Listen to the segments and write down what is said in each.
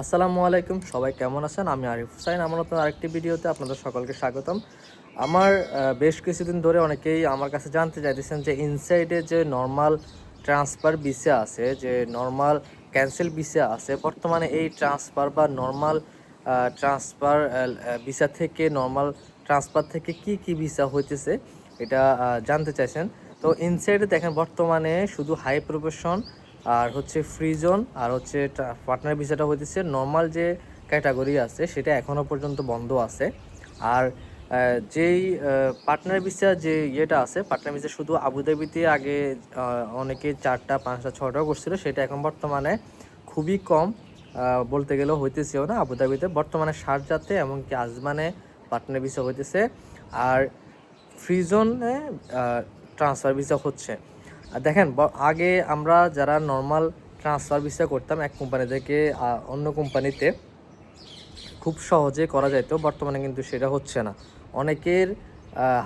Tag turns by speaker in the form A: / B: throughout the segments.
A: আসসালামু আলাইকুম, সবাই কেমন আছেন? আমি আরিফ হুসাইন, আমার নতুন আরেকটি ভিডিওতে আপনাদের সকলকে স্বাগতম। আমার বেশ কিছুদিন ধরে অনেকেই আমার কাছে জানতে চাইতেছেন যে ইনসাইডে যে নর্মাল ট্রান্সফার ভিসা আছে, যে নর্মাল ক্যান্সেল ভিসা আছে, বর্তমানে এই ট্রান্সফার বা নর্মাল ট্রান্সফার ভিসা থেকে নর্মাল ট্রান্সফার থেকে কি কি ভিসা হইতেছে, এটা জানতে চাইছেন। তো ইনসাইডে দেখেন বর্তমানে শুধু হাই প্রফেশন আর হচ্ছে ফ্রি জোন আর হচ্ছে পার্টনার ভিসাটা হইতেছে নর্মাল যে ক্যাটাগরি আছে, সেটা এখনও পর্যন্ত বন্ধ আছে। আর যেই পার্টনার ভিসা যে ইয়েটা আছে পার্টনার ভিসা শুধু আবুধাবিতে আগে অনেকে চারটা, পাঁচটা ছটাও করছিল, সেটা এখন বর্তমানে খুবই কম। বলতে গেলেও হইতেছেও না আবুধাবিতে বর্তমানে শারজাতে এমনকি আজমানে পার্টনার ভিসা হইতেছে। আর ফ্রি জোনে ট্রান্সফার ভিসা হচ্ছে। আর দেখেন আগে আমরা যারা নর্মাল ট্রান্সফার ভিসা করতাম, এক কোম্পানি থেকে অন্য কোম্পানিতে খুব সহজে করা যেত বর্তমানে কিন্তু সেটা হচ্ছে না। অনেকের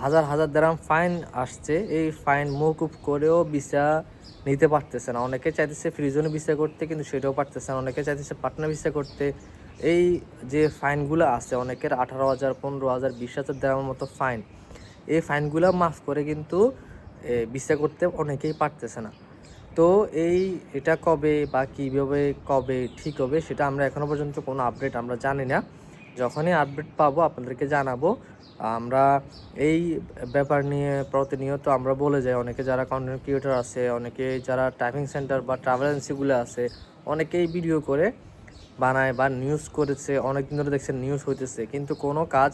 A: হাজার হাজার দ্রাম ফাইন আসছে, এই ফাইন মৌকুব করেও ভিসা নিতে পারতেছে না। অনেকে চাইতেছে ফ্রিজনে ভিসা করতে, কিন্তু সেটাও পারতেছে না। অনেকে চাইতেছে পাটনা ভিসা করতে। এই যে ফাইনগুলো আছে, অনেকের আঠারো হাজার, পনেরো হাজার, বিশ হাজার দেওয়ার মতো ফাইন এই ফাইনগুলো মাফ করে কিন্তু ভিসা করতে অনেকেই পারতেছে না। তো এই এটা কবে বা কীভাবে কবে ঠিক হবে সেটা আমরা এখনও পর্যন্ত কোনো আপডেট আমরা জানি না। যখনই আপডেট পাবো আপনাদেরকে জানাব। আমরা এই ব্যাপার নিয়ে প্রতিনিয়ত আমরা বলে যাই, অনেকে যারা কন্টেন্ট ক্রিয়েটর আছে, অনেকে যারা টাইপিং সেন্টার বা ট্রাভেল এজেন্সিগুলো আছে, অনেকেই ভিডিও করে বানায় বা নিউজ করেছে অনেক দিন ধরে দেখছেন নিউজ হইতেছে, কিন্তু কোনো কাজ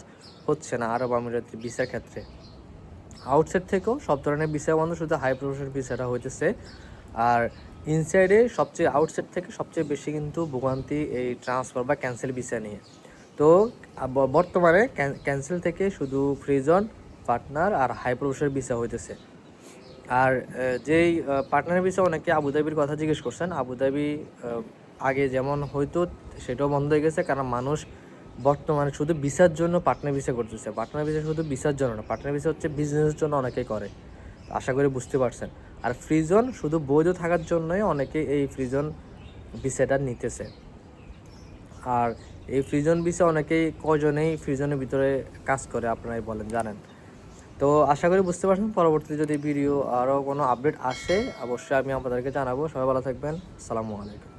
A: হচ্ছে না আরব আমিরাতের ভিসার ক্ষেত্রে। আউটসাইড থেকেও সব ধরনের ভিসা বন্ধ, শুধু হাই প্রফেশন ভিসাটা হইতেছে। আর ইনসাইডে সবচেয়ে আউটসাইড থেকে সবচেয়ে বেশি কিন্তু ভোগান্তি এই ট্রান্সফার বা ক্যান্সেল ভিসা নিয়ে। তো বর্তমানে ক্যান্সেল থেকে শুধু ফ্রিজন পার্টনার আর হাই প্রফেশন ভিসা হইতেছে। আর যেই পার্টনার ভিসা অনেকে আবুধাবির কথা জিজ্ঞেস করছেন। আবুধাবি আগে যেমন হয়তো সেটাও বন্ধ হয়ে গেছে। কারণ মানুষ বর্তমানে শুধু ভিসার জন্য পার্টনার ভিসা করতেছে। পার্টনার ভিসা শুধু ভিসার জন্য না পার্টনার ভিসা হচ্ছে বিজনেসের জন্য অনেকেই করে। আশা করি বুঝতে পারছেন। আর ফ্রিজন শুধু বৈধ থাকার জন্যই অনেকে এই ফ্রিজন ভিসাটা নিতেছে। আর এই ফ্রিজন ভিসা অনেকেই কজনেই ফ্রিজনের ভিতরে কাজ করে, আপনারাই বলেন, জানেন। তো আশা করি বুঝতে পারছেন, পরবর্তীতে যদি ভিডিও আরও কোনো আপডেট আসে, অবশ্যই আমি আপনাদেরকে জানাব। সবাই ভালো থাকবেন। আসসালামু আলাইকুম।